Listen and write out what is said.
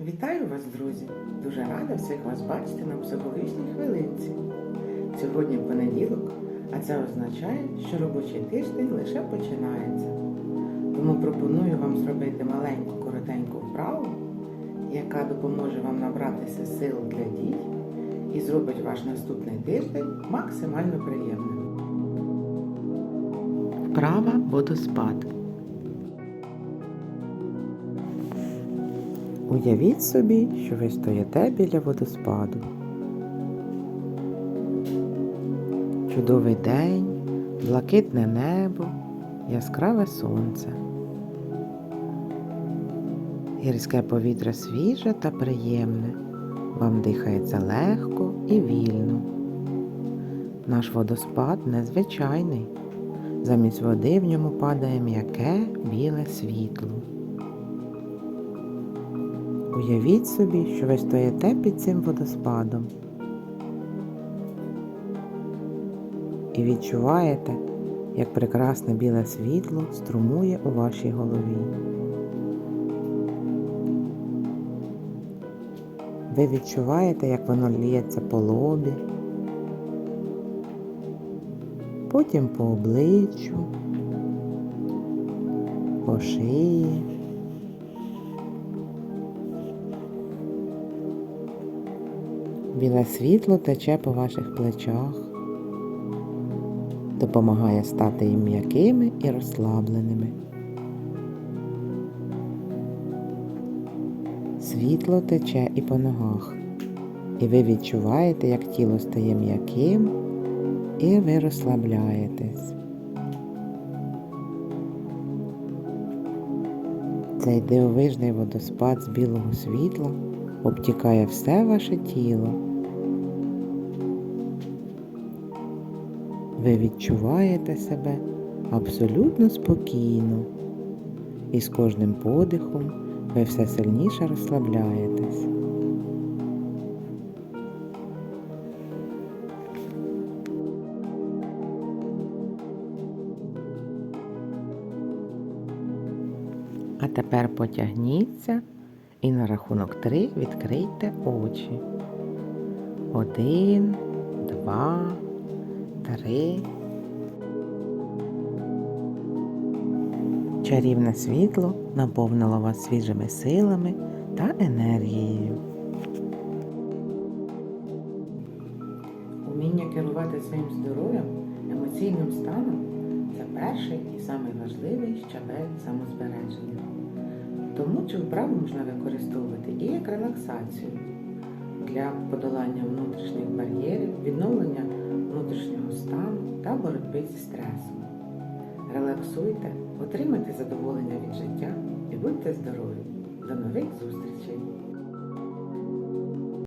Вітаю вас, друзі! Дуже рада всіх вас бачити на психологічній хвилинці. Сьогодні понеділок, а це означає, що робочий тиждень лише починається. Тому пропоную вам зробити маленьку коротеньку вправу, яка допоможе вам набратися сил для дій і зробить ваш наступний тиждень максимально приємним. Вправа водоспад. Уявіть собі, що ви стоїте біля водоспаду. Чудовий день, блакитне небо, яскраве сонце. Гірське повітря свіже та приємне. Вам дихається легко і вільно. Наш водоспад незвичайний. Замість води в ньому падає м'яке біле світло. Уявіть собі, що ви стоїте під цим водоспадом і відчуваєте, як прекрасне біле світло струмує у вашій голові. Ви відчуваєте, як воно лється по лобі, потім по обличчю, по шиї. Біле світло тече по ваших плечах, допомагає стати їм м'якими і розслабленими. Світло тече і по ногах, і ви відчуваєте, як тіло стає м'яким, і ви розслабляєтесь. Цей дивовижний водоспад з білого світла обтікає все ваше тіло. Ви відчуваєте себе абсолютно спокійно, і з кожним подихом ви все сильніше розслабляєтесь. А тепер потягніться і на рахунок три відкрийте очі. Один, два, три. Чарівне світло наповнило вас свіжими силами та енергією. Уміння керувати своїм здоров'ям, емоційним станом це перший і самий важливий щабель самозбереження. Тому цю вправу можна використовувати і як релаксацію для подолання внутрішніх бар'єрів, відновлення внутрішнього стану та боротьби зі стресом. Релаксуйте, отримайте задоволення від життя і будьте здорові. До нових зустрічей!